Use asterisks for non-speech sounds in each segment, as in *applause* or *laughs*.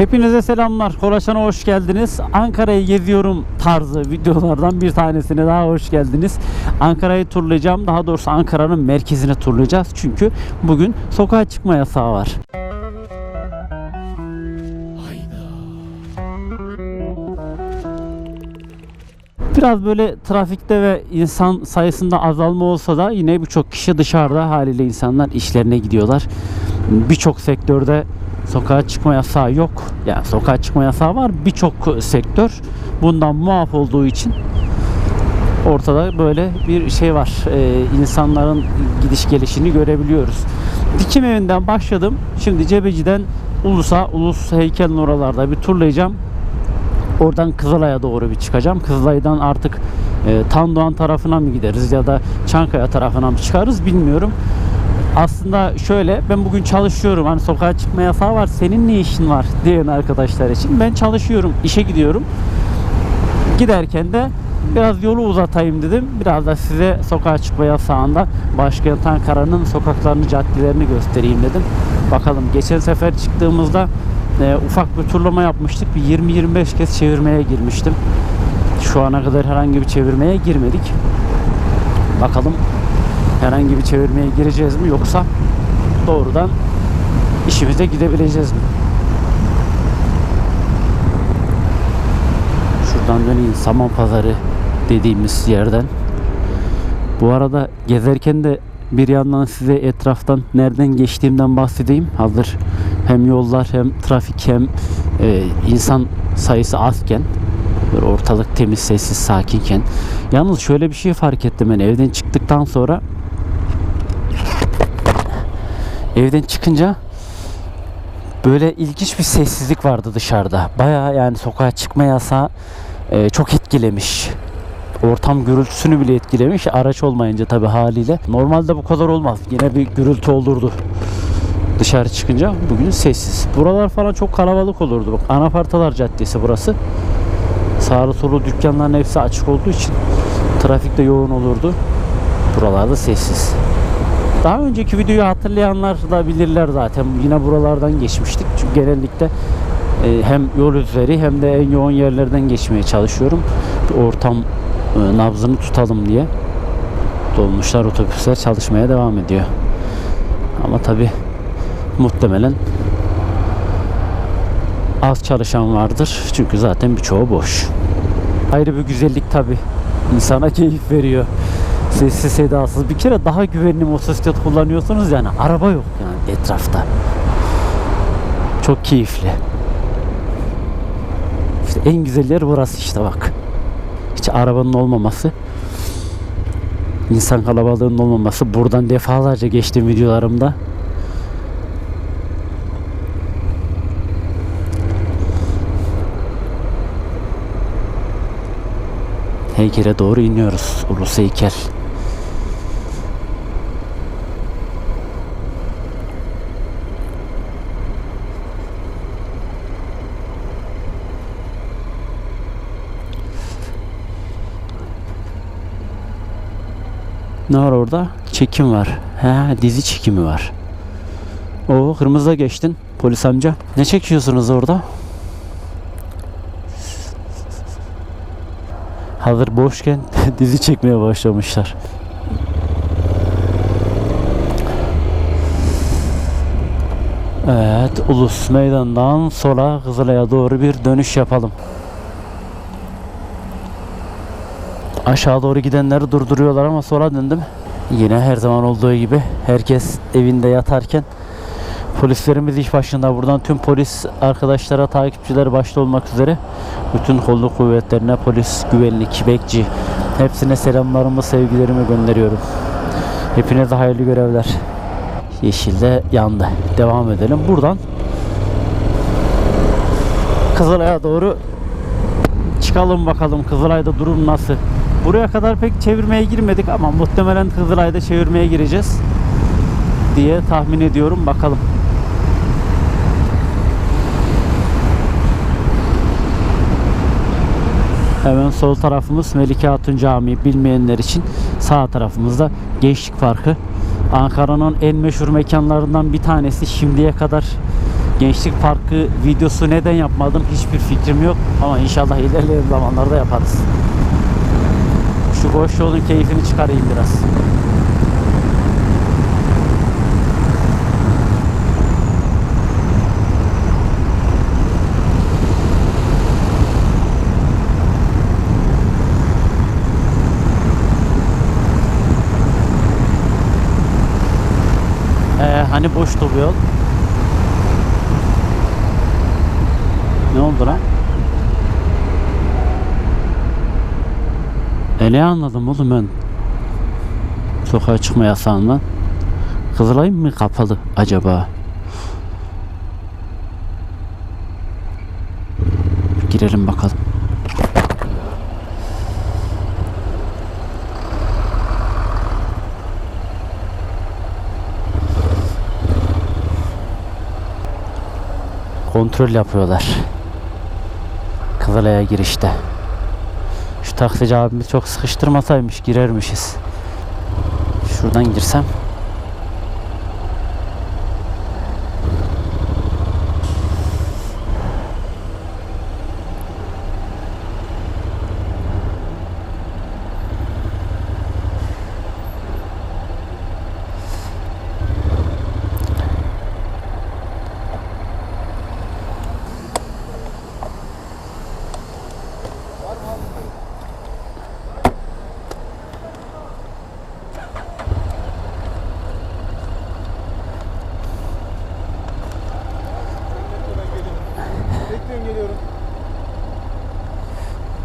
Hepinize selamlar. Koraşan'a hoş geldiniz. Ankara'yı geziyorum tarzı videolardan bir tanesine daha hoş geldiniz. Ankara'yı turlayacağım. Daha doğrusu Ankara'nın merkezini turlayacağız. Çünkü bugün sokağa çıkma yasağı var. Biraz böyle trafikte ve insan sayısında azalma olsa da yine birçok kişi dışarıda haliyle insanlar işlerine gidiyorlar. Birçok sektörde sokağa çıkma yasağı yok. Yani sokağa çıkma yasağı var. Birçok sektör bundan muaf olduğu için ortada böyle bir şey var. Ee, insanların gidiş gelişini görebiliyoruz. Dikim evinden başladım. Şimdi Cebeci'den Ulus'a, Ulus heykelin oralarda bir turlayacağım. Oradan Kızılay'a doğru bir çıkacağım. Kızılay'dan artık e, Tandoğan tarafına mı gideriz ya da Çankaya tarafına mı çıkarız bilmiyorum. Aslında şöyle ben bugün çalışıyorum. Hani sokağa çıkma yasağı var. Senin ne işin var diyen arkadaşlar için. Ben çalışıyorum. işe gidiyorum. Giderken de biraz yolu uzatayım dedim. Biraz da size sokağa çıkma yasağında başkent Ankara'nın sokaklarını, caddelerini göstereyim dedim. Bakalım geçen sefer çıktığımızda e, ufak bir turlama yapmıştık. Bir 20-25 kez çevirmeye girmiştim. Şu ana kadar herhangi bir çevirmeye girmedik. Bakalım herhangi bir çevirmeye gireceğiz mi yoksa doğrudan işimize gidebileceğiz mi? Şuradan döneyim Saman Pazarı dediğimiz yerden. Bu arada gezerken de bir yandan size etraftan nereden geçtiğimden bahsedeyim. Hazır hem yollar hem trafik hem e, insan sayısı azken böyle ortalık temiz, sessiz, sakinken. Yalnız şöyle bir şey fark ettim ben evden çıktıktan sonra evden çıkınca böyle ilginç bir sessizlik vardı dışarıda. Bayağı yani sokağa çıkma yasağı e, çok etkilemiş. Ortam gürültüsünü bile etkilemiş. Araç olmayınca tabi haliyle. Normalde bu kadar olmaz. Yine bir gürültü olurdu. Dışarı çıkınca bugün sessiz. Buralar falan çok kalabalık olurdu. Bak Anapartalar Caddesi burası. Sağlı solu dükkanların hepsi açık olduğu için trafik de yoğun olurdu. Buralarda sessiz. Daha önceki videoyu hatırlayanlar da bilirler zaten. Yine buralardan geçmiştik. Çünkü genellikle e, hem yol üzeri hem de en yoğun yerlerden geçmeye çalışıyorum. Ortam e, nabzını tutalım diye. Dolmuşlar, otobüsler çalışmaya devam ediyor. Ama tabi muhtemelen az çalışan vardır. Çünkü zaten birçoğu boş. Ayrı bir güzellik tabi. İnsana *laughs* keyif veriyor. Sessiz sedasız. Bir kere daha güvenli motosiklet kullanıyorsunuz yani. Araba yok yani etrafta. Çok keyifli. İşte en güzel yer burası işte bak. Hiç arabanın olmaması. insan kalabalığının olmaması. Buradan defalarca geçtim videolarımda. Heykele doğru iniyoruz. Ulus heykel. Ne var orada? Çekim var. He, dizi çekimi var. O kırmızıda geçtin polis amca. Ne çekiyorsunuz orada? Hazır boşken *laughs* dizi çekmeye başlamışlar. Evet, Ulus Meydan'dan sola Kızılay'a doğru bir dönüş yapalım. Aşağı doğru gidenleri durduruyorlar ama sola döndüm. Yine her zaman olduğu gibi herkes evinde yatarken polislerimiz iş başında. Buradan tüm polis arkadaşlara, takipçiler başta olmak üzere bütün kolluk kuvvetlerine, polis, güvenlik, bekçi hepsine selamlarımı, sevgilerimi gönderiyorum. Hepinize hayırlı görevler. Yeşilde yandı. Devam edelim. Buradan Kızılay'a doğru çıkalım bakalım Kızılay'da durum nasıl. Buraya kadar pek çevirmeye girmedik ama muhtemelen Kızılay'da çevirmeye gireceğiz diye tahmin ediyorum. Bakalım. Hemen sol tarafımız Melike Hatun Camii bilmeyenler için sağ tarafımızda Gençlik Parkı. Ankara'nın en meşhur mekanlarından bir tanesi şimdiye kadar Gençlik Parkı videosu neden yapmadım hiçbir fikrim yok. Ama inşallah ilerleyen zamanlarda yaparız. Şu boş yolun keyfini çıkarayım biraz. Ee, hani boştu bu yol? Ne oldu lan? E anladım oğlum ben? Sokağa çıkma yasağından. Kızılay mı kapalı acaba? Girelim bakalım. Kontrol yapıyorlar. Kızılay'a girişte. Şu taksici abimiz çok sıkıştırmasaymış girermişiz. Şuradan girsem. Bekleyin geliyorum.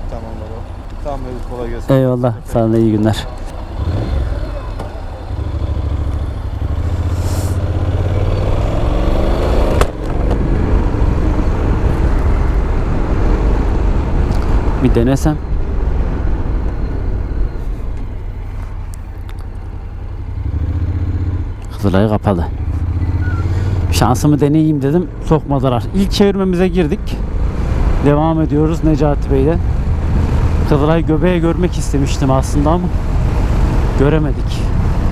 Tamam baba. Tamam Mevlüt kolay gelsin. Eyvallah. Sana da iyi günler. Bir denesem. Kızılay kapalı. Şansımı deneyeyim dedim. Sokmadılar. İlk çevirmemize girdik. Devam ediyoruz Necati Bey'le. Kızılay göbeği görmek istemiştim aslında ama göremedik.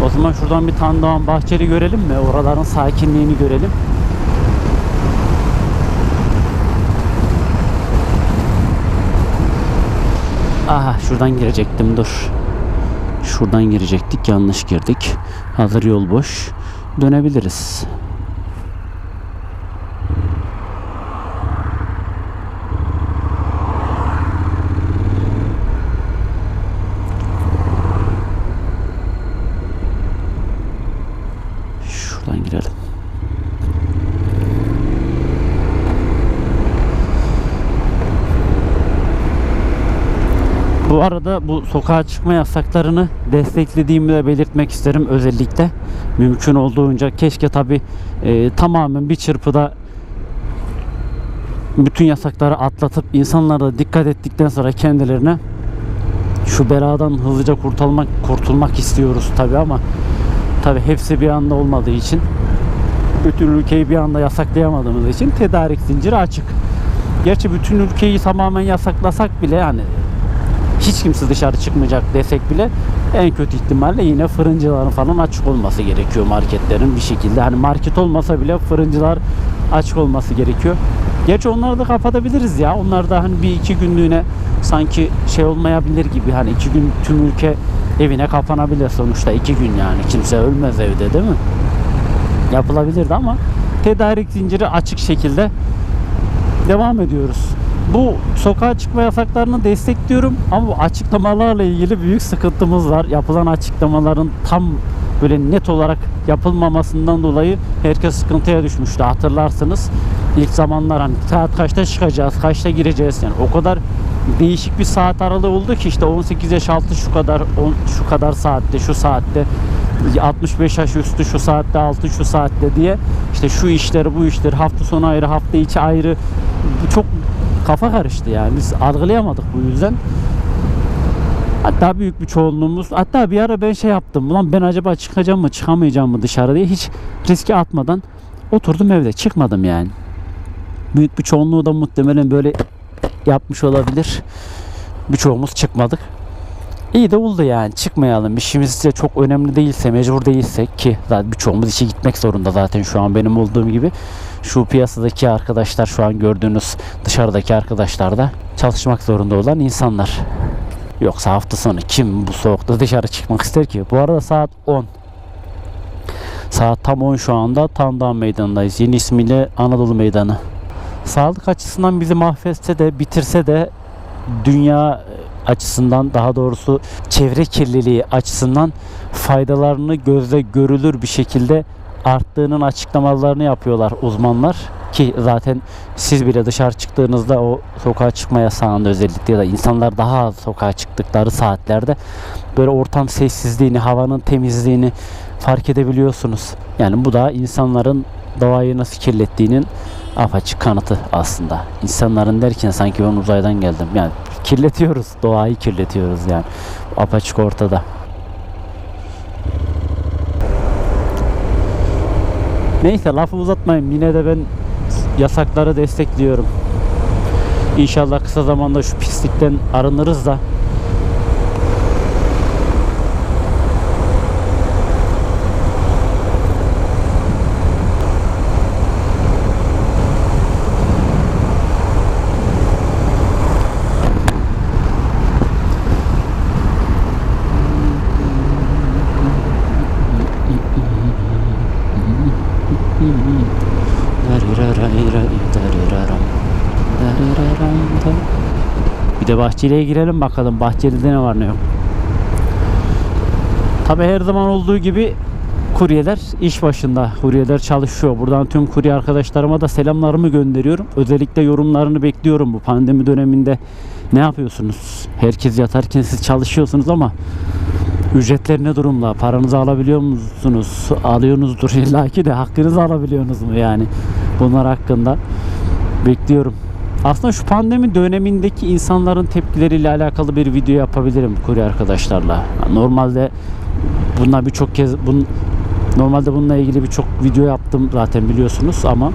O zaman şuradan bir Tandoğan Bahçeli görelim mi? Oraların sakinliğini görelim. Aha şuradan girecektim dur. Şuradan girecektik yanlış girdik. Hazır yol boş. Dönebiliriz. Şuradan girelim. Bu sokağa çıkma yasaklarını desteklediğimi de belirtmek isterim özellikle. Mümkün olduğunca keşke tabi tamamen bir çırpıda bütün yasakları atlatıp insanlar da dikkat ettikten sonra kendilerine şu beladan hızlıca kurtulmak kurtulmak istiyoruz tabi ama tabi hepsi bir anda olmadığı için bütün ülkeyi bir anda yasaklayamadığımız için tedarik zinciri açık. Gerçi bütün ülkeyi tamamen yasaklasak bile yani hiç kimse dışarı çıkmayacak desek bile en kötü ihtimalle yine fırıncıların falan açık olması gerekiyor marketlerin bir şekilde. Hani market olmasa bile fırıncılar açık olması gerekiyor. Gerçi onları da kapatabiliriz ya. Onlar da hani bir iki günlüğüne sanki şey olmayabilir gibi. Hani iki gün tüm ülke evine kapanabilir sonuçta iki gün yani. Kimse ölmez evde değil mi? Yapılabilirdi ama tedarik zinciri açık şekilde devam ediyoruz. Bu sokağa çıkma yasaklarını destekliyorum ama bu açıklamalarla ilgili büyük sıkıntımız var. Yapılan açıklamaların tam böyle net olarak yapılmamasından dolayı herkes sıkıntıya düşmüştü hatırlarsınız. İlk zamanlar hani saat kaçta çıkacağız, kaçta gireceğiz yani o kadar değişik bir saat aralığı oldu ki işte 18 yaş altı şu kadar on, şu kadar saatte şu saatte 65 yaş üstü şu saatte altı şu saatte diye işte şu işleri bu işleri hafta sonu ayrı hafta içi ayrı çok kafa karıştı yani biz algılayamadık bu yüzden. Hatta büyük bir çoğunluğumuz hatta bir ara ben şey yaptım. Ulan ben acaba çıkacağım mı çıkamayacağım mı dışarı diye hiç riske atmadan oturdum evde çıkmadım yani. Büyük bir çoğunluğu da muhtemelen böyle yapmış olabilir. Birçoğumuz çıkmadık. İyi de oldu yani çıkmayalım. İşimiz de çok önemli değilse, mecbur değilsek ki zaten birçoğumuz işe gitmek zorunda zaten şu an benim olduğum gibi. Şu piyasadaki arkadaşlar şu an gördüğünüz dışarıdaki arkadaşlar da çalışmak zorunda olan insanlar. Yoksa hafta sonu kim bu soğukta dışarı çıkmak ister ki? Bu arada saat 10. Saat tam 10 şu anda Tandağ Meydanı'ndayız. Yeni ismiyle Anadolu Meydanı. Sağlık açısından bizi mahvetse de bitirse de dünya açısından daha doğrusu çevre kirliliği açısından faydalarını gözle görülür bir şekilde arttığının açıklamalarını yapıyorlar uzmanlar ki zaten siz bile dışarı çıktığınızda o sokağa çıkma yasağında özellikle ya da insanlar daha az sokağa çıktıkları saatlerde böyle ortam sessizliğini, havanın temizliğini fark edebiliyorsunuz. Yani bu da insanların doğayı nasıl kirlettiğinin apaçık kanıtı aslında. İnsanların derken sanki ben uzaydan geldim. Yani kirletiyoruz, doğayı kirletiyoruz yani. Apaçık ortada. Neyse lafı uzatmayayım. Yine de ben yasakları destekliyorum. İnşallah kısa zamanda şu pislikten arınırız da De bahçeliye girelim bakalım bahçelide ne var ne yok. Tabi her zaman olduğu gibi kuryeler iş başında. Kuryeler çalışıyor. Buradan tüm kurye arkadaşlarıma da selamlarımı gönderiyorum. Özellikle yorumlarını bekliyorum bu pandemi döneminde. Ne yapıyorsunuz? Herkes yatarken siz çalışıyorsunuz ama ücretler ne durumda? Paranızı alabiliyor musunuz? Alıyorsunuzdur *laughs* illa ki de hakkınızı alabiliyorsunuz mu yani? Bunlar hakkında bekliyorum. Aslında şu pandemi dönemindeki insanların tepkileriyle alakalı bir video yapabilirim kurye arkadaşlarla. Normalde bunlar birçok kez bun, normalde bununla ilgili birçok video yaptım zaten biliyorsunuz ama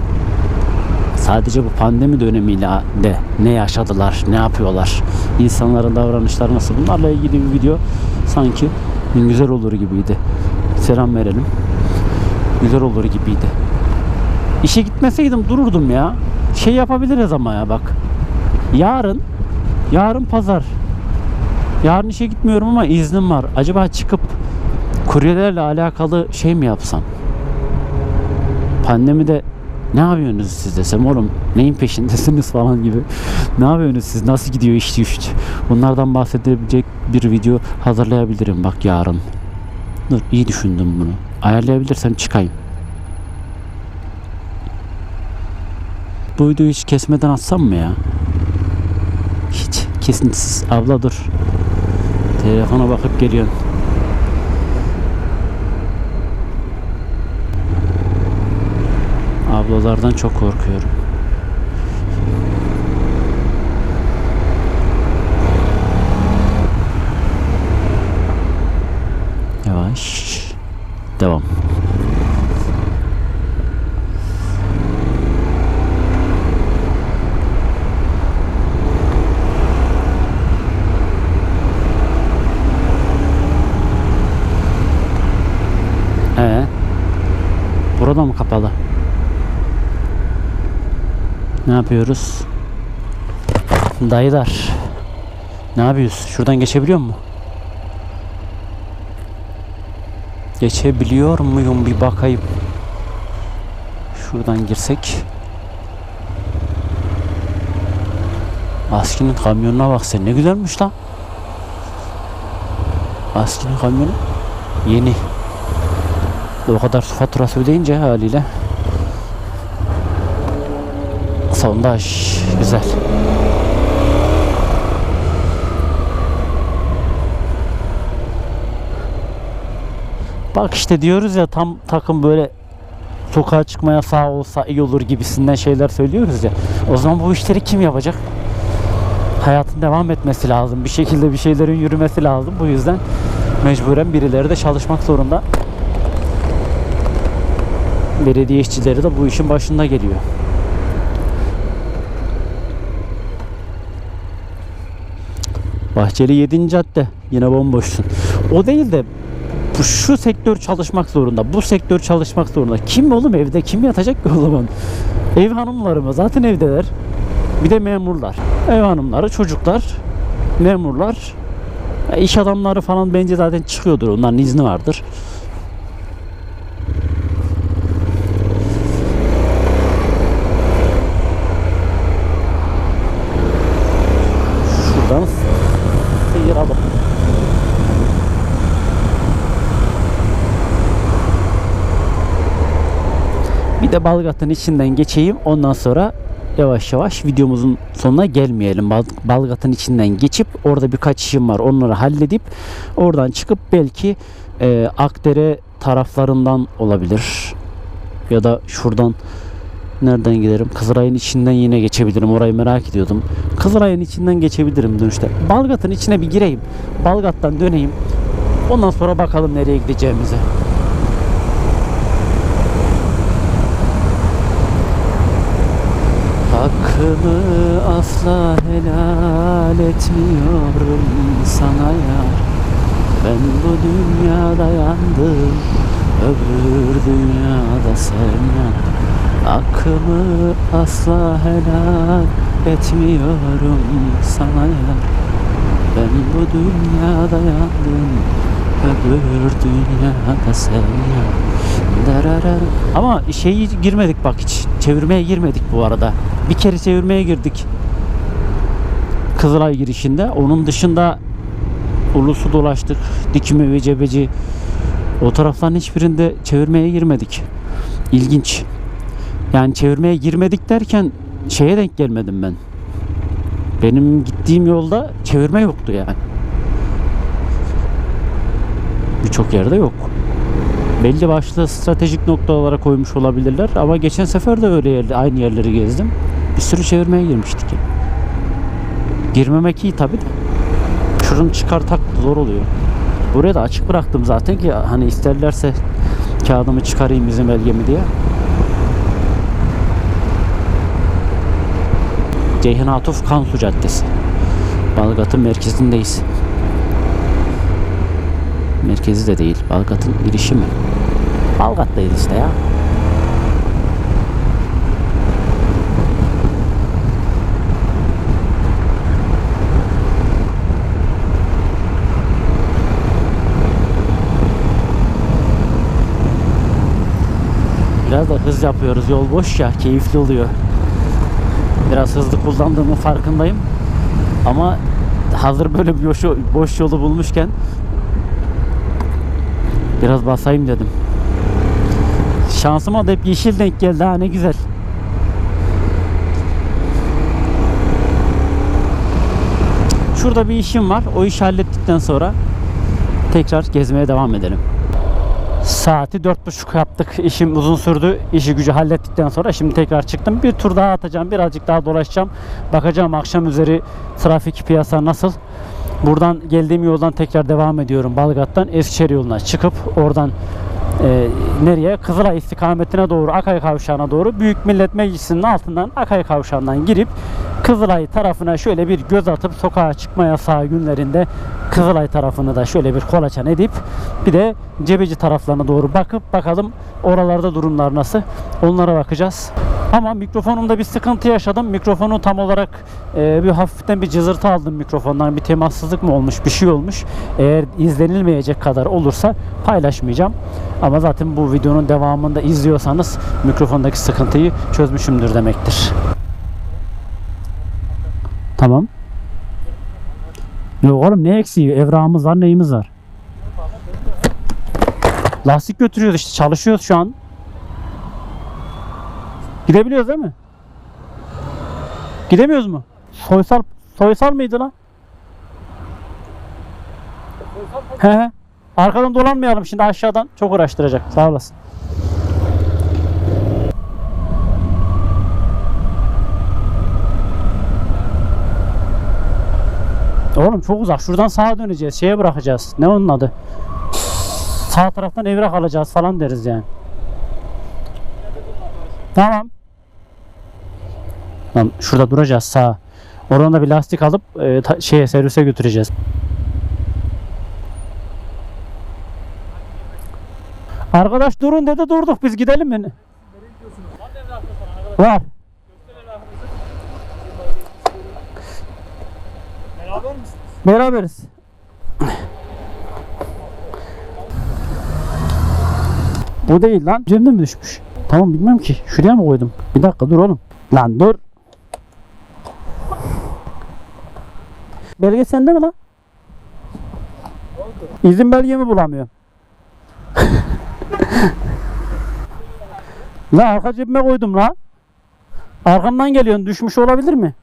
sadece bu pandemi dönemiyle de ne yaşadılar, ne yapıyorlar, insanların davranışları nasıl bunlarla ilgili bir video sanki güzel olur gibiydi. Selam verelim. Güzel olur gibiydi. İşe gitmeseydim dururdum ya. Şey yapabiliriz ama ya bak. Yarın yarın pazar. Yarın işe gitmiyorum ama iznim var. Acaba çıkıp kuryelerle alakalı şey mi yapsam? Pandemide ne yapıyorsunuz siz desem oğlum neyin peşindesiniz *laughs* falan gibi. ne yapıyorsunuz siz? Nasıl gidiyor iş güç? Bunlardan bahsedebilecek bir video hazırlayabilirim bak yarın. Dur iyi düşündüm bunu. Ayarlayabilirsem çıkayım. Bu videoyu hiç kesmeden atsam mı ya? Hiç kesintisiz. Abla dur. Telefona bakıp geliyorum. Ablalardan çok korkuyorum. Yavaş. Devam. Ee, burada mı kapalı? Ne yapıyoruz? Dayılar. Ne yapıyoruz? Şuradan geçebiliyor mu? Geçebiliyor muyum bir bakayım. Şuradan girsek. Aski'nin kamyonuna bak sen ne güzelmiş lan. Aski'nin kamyonu yeni. O kadar faturası ödeyince haliyle sondaj güzel. Bak işte diyoruz ya tam takım böyle sokağa çıkma yasağı olsa iyi olur gibisinden şeyler söylüyoruz ya. O zaman bu işleri kim yapacak? Hayatın devam etmesi lazım. Bir şekilde bir şeylerin yürümesi lazım. Bu yüzden mecburen birileri de çalışmak zorunda. Belediye işçileri de bu işin başında geliyor. Bahçeli 7. cadde. yine bomboşsun. O değil de bu şu sektör çalışmak zorunda. Bu sektör çalışmak zorunda. Kim oğlum evde? Kim yatacak ki o zaman? Ev hanımları mı? Zaten evdeler. Bir de memurlar. Ev hanımları, çocuklar, memurlar, ya iş adamları falan bence zaten çıkıyordur. Onların izni vardır. Şuradan sıyıralım. Bir de Balgat'ın içinden geçeyim. Ondan sonra yavaş yavaş videomuzun sonuna gelmeyelim. Bal- Balgat'ın içinden geçip orada birkaç işim var. Onları halledip oradan çıkıp belki e, Akdere taraflarından olabilir. Ya da şuradan nereden giderim? Kızılay'ın içinden yine geçebilirim. Orayı merak ediyordum. Kızılay'ın içinden geçebilirim dönüşte. Balgat'ın içine bir gireyim. Balgat'tan döneyim. Ondan sonra bakalım nereye gideceğimize. Hakkımı asla helal etmiyorum sana yar. Ben bu dünyada yandım Öbür dünyada yan Hakkımı asla helal etmiyorum sana yar. Ben bu dünyada yandım Öbür dünyada Dararar. Ama şeyi girmedik bak hiç çevirmeye girmedik bu arada. Bir kere çevirmeye girdik. Kızılay girişinde. Onun dışında Ulus'u dolaştık. Dikime ve Cebeci. O tarafların hiçbirinde çevirmeye girmedik. İlginç. Yani çevirmeye girmedik derken şeye denk gelmedim ben. Benim gittiğim yolda çevirme yoktu yani. Birçok yerde yok belli başlı stratejik noktalara koymuş olabilirler ama geçen sefer de öyle yerli, aynı yerleri gezdim. Bir sürü çevirmeye girmiştik. Girmemek iyi tabi de. Şunu çıkartak zor oluyor. Buraya da açık bıraktım zaten ki hani isterlerse kağıdımı çıkarayım bizim belgemi diye. Ceyhan Atuf Kansu Caddesi. Balgat'ın merkezindeyiz. Merkezi de değil. Balgat'ın girişi mi? Balgat'tayız işte ya. Biraz da hız yapıyoruz. Yol boş ya. Keyifli oluyor. Biraz hızlı kullandığımın farkındayım. Ama hazır böyle bir boş, boş yolu bulmuşken Biraz basayım dedim. Şansıma da hep yeşil denk geldi ha ne güzel. Şurada bir işim var. O işi hallettikten sonra tekrar gezmeye devam edelim. Saati dört buçuk yaptık. İşim uzun sürdü. İşi gücü hallettikten sonra şimdi tekrar çıktım. Bir tur daha atacağım. Birazcık daha dolaşacağım. Bakacağım akşam üzeri trafik piyasa nasıl. Buradan geldiğim yoldan tekrar devam ediyorum. Balgat'tan Eskişehir yoluna çıkıp oradan e, nereye? Kızılay istikametine doğru Akay Kavşağı'na doğru Büyük Millet Meclisi'nin altından Akay Kavşağı'ndan girip Kızılay tarafına şöyle bir göz atıp sokağa çıkma yasağı günlerinde Kızılay tarafını da şöyle bir kolaçan edip bir de Cebeci taraflarına doğru bakıp bakalım oralarda durumlar nasıl onlara bakacağız. Ama mikrofonumda bir sıkıntı yaşadım. Mikrofonu tam olarak e, bir hafiften bir cızırtı aldım mikrofondan. Bir temassızlık mı olmuş, bir şey olmuş. Eğer izlenilmeyecek kadar olursa paylaşmayacağım. Ama zaten bu videonun devamında izliyorsanız mikrofondaki sıkıntıyı çözmüşümdür demektir. Tamam. Yok oğlum ne eksiği? Evrağımız var, neyimiz var? Lastik götürüyoruz işte. Çalışıyoruz şu an. Gidebiliyoruz değil mi? Gidemiyoruz mu? Soysal soysal mıydı lan? He he. Arkadan dolanmayalım şimdi aşağıdan. Çok uğraştıracak. Sağ olasın. Oğlum çok uzak. Şuradan sağa döneceğiz. Şeye bırakacağız. Ne onun adı? Sağ taraftan evrak alacağız falan deriz yani. Tamam. Tamam şurada duracağız sağa. Oradan da bir lastik alıp e, ta, şeye servise götüreceğiz. Arkadaş durun dedi durduk biz gidelim mi? Var. Beraberiz. Bu değil lan. Cebimde mi düşmüş? Tamam bilmem ki. Şuraya mı koydum? Bir dakika dur oğlum. Lan dur. Belge sende mi lan? İzin belgemi bulamıyorum. *laughs* la arka cebime koydum la. Arkamdan geliyorsun. Düşmüş olabilir mi?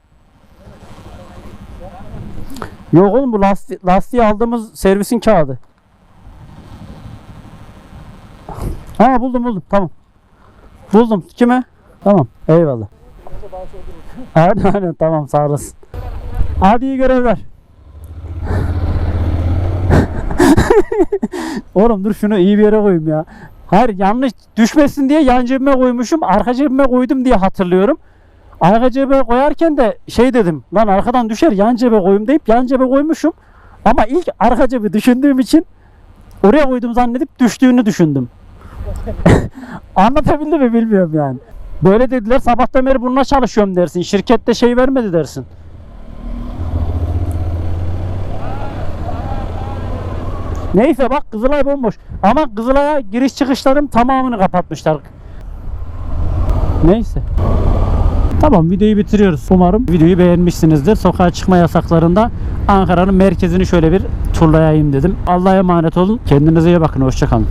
Yok oğlum bu lasti lastiği aldığımız servisin kağıdı. Ha buldum buldum tamam. Buldum. Kime? Tamam. Eyvallah. Aynen aynen tamam sağ olasın. Hadi iyi görevler. *laughs* Oğlum dur şunu iyi bir yere koyayım ya. Hayır yanlış düşmesin diye yan cebime koymuşum. Arka cebime koydum diye hatırlıyorum. Arka cebe koyarken de şey dedim. Lan arkadan düşer yan cebe koyayım deyip yan cebe koymuşum. Ama ilk arka cebi düşündüğüm için oraya koydum zannedip düştüğünü düşündüm. *laughs* Anlatabildim mi bilmiyorum yani. Böyle dediler sabahtan beri bununla çalışıyorum dersin. Şirkette şey vermedi dersin. Neyse bak Kızılay bomboş. Ama Kızılay'a giriş çıkışların tamamını kapatmışlar. Neyse. Tamam videoyu bitiriyoruz. Umarım videoyu beğenmişsinizdir. Sokağa çıkma yasaklarında Ankara'nın merkezini şöyle bir turlayayım dedim. Allah'a emanet olun. Kendinize iyi bakın. Hoşçakalın.